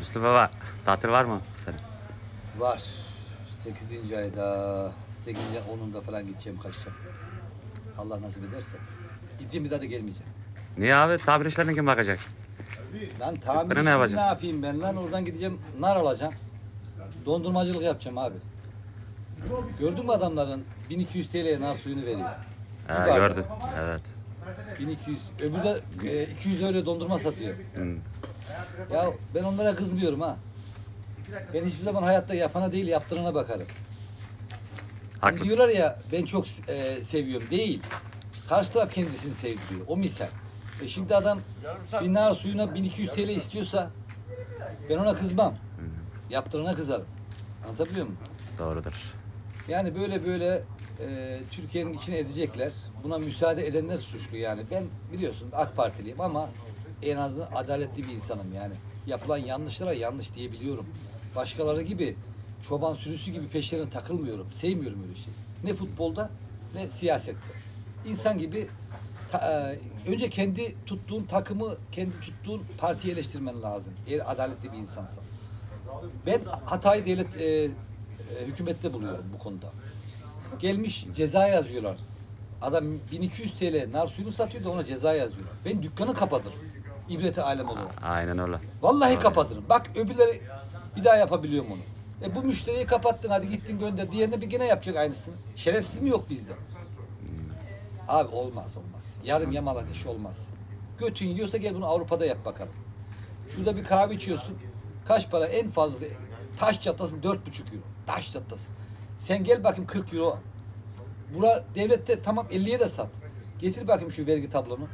Mustafa baba tatil var mı sene? Var. 8. ayda, 8. 10'unda falan gideceğim kaçacağım. Allah nasip ederse. Gideceğim bir daha da gelmeyeceğim. Niye abi tabir işlerine kim bakacak? Lan Tüpleri ne ne, yapacaksın? ne yapayım ben lan oradan gideceğim nar alacağım. Dondurmacılık yapacağım abi. Gördün mü adamların 1200 TL'ye nar suyunu veriyor. He, bardak. gördüm. Evet. 1200. Öbürü de e, 200 euro dondurma satıyor. Hı. Ya ben onlara kızmıyorum ha. Ben hiçbir zaman hayatta yapana değil yaptırana bakarım. Hani Haklısın. diyorlar ya ben çok e, seviyorum. Değil. Karşı taraf kendisini sevdiriyor. O misal. E şimdi adam bir nar suyuna 1200 TL istiyorsa ben ona kızmam. Yaptırana kızarım. Anlatabiliyor muyum? Doğrudur. Yani böyle böyle e, Türkiye'nin içine edecekler. Buna müsaade edenler suçlu yani. Ben biliyorsun AK Partiliyim ama en azından adaletli bir insanım yani. Yapılan yanlışlara yanlış diyebiliyorum. Başkaları gibi çoban sürüsü gibi peşlerine takılmıyorum. Sevmiyorum öyle şey. Ne futbolda ne siyasette. İnsan gibi ta- e, önce kendi tuttuğun takımı, kendi tuttuğun partiyi eleştirmen lazım. Eğer adaletli bir insansan. Ben hatayı devlet e, e, hükümette buluyorum bu konuda. Gelmiş ceza yazıyorlar. Adam 1200 TL nar suyunu satıyor da ona ceza yazıyorlar. Ben dükkanı kapatırım. İbreti alem olur. Aynen öyle. Vallahi Aynen. kapatırım. Bak öbürleri bir daha yapabiliyor onu. E bu müşteriyi kapattın hadi gittin gönder. Diğerine bir gene yapacak aynısını. Şerefsiz mi yok bizde? Abi olmaz olmaz. Yarım yamalak iş olmaz. Götün yiyorsa gel bunu Avrupa'da yap bakalım. Şurada bir kahve içiyorsun. Kaç para? En fazla taş çatlasın dört buçuk euro. Taş çatlasın. Sen gel bakayım 40 euro. Bura devlette tamam 50'ye de sat. Getir bakayım şu vergi tablonu.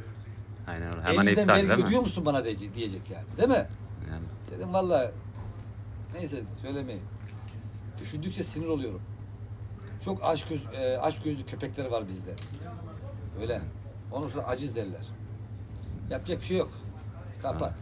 Aynen öyle. Hemen Elinden iptal vergi değil ödüyor mi? musun bana diyecek, diyecek yani. Değil mi? Yani. Senin valla neyse söylemeyeyim. Düşündükçe sinir oluyorum. Çok aşk, göz, e, aşk gözlü köpekler var bizde. Öyle. Onun sonra aciz derler. Yapacak bir şey yok. Kapat.